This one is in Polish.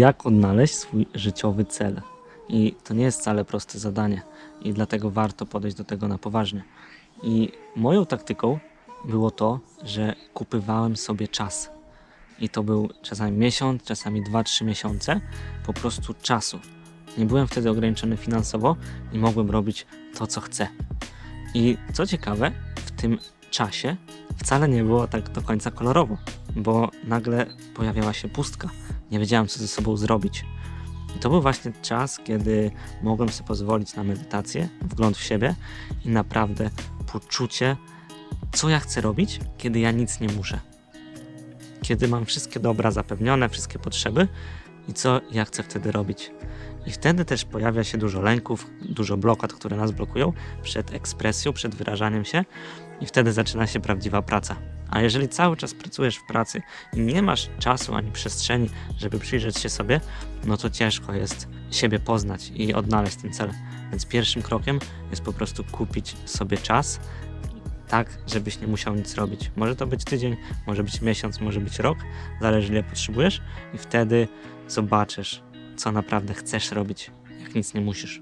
Jak odnaleźć swój życiowy cel? I to nie jest wcale proste zadanie, i dlatego warto podejść do tego na poważnie. I moją taktyką było to, że kupywałem sobie czas. I to był czasami miesiąc, czasami 2-3 miesiące po prostu czasu. Nie byłem wtedy ograniczony finansowo i mogłem robić to, co chcę. I co ciekawe, w tym czasie wcale nie było tak do końca kolorowo, bo nagle pojawiała się pustka. Nie wiedziałem, co ze sobą zrobić. I to był właśnie czas, kiedy mogłem sobie pozwolić na medytację, wgląd w siebie i naprawdę poczucie, co ja chcę robić, kiedy ja nic nie muszę. Kiedy mam wszystkie dobra zapewnione, wszystkie potrzeby i co ja chcę wtedy robić. I wtedy też pojawia się dużo lęków, dużo blokad, które nas blokują przed ekspresją, przed wyrażaniem się, i wtedy zaczyna się prawdziwa praca. A jeżeli cały czas pracujesz w pracy i nie masz czasu ani przestrzeni, żeby przyjrzeć się sobie, no to ciężko jest siebie poznać i odnaleźć ten cel. Więc pierwszym krokiem jest po prostu kupić sobie czas, tak, żebyś nie musiał nic robić. Może to być tydzień, może być miesiąc, może być rok, zależy ile potrzebujesz, i wtedy zobaczysz, co naprawdę chcesz robić, jak nic nie musisz.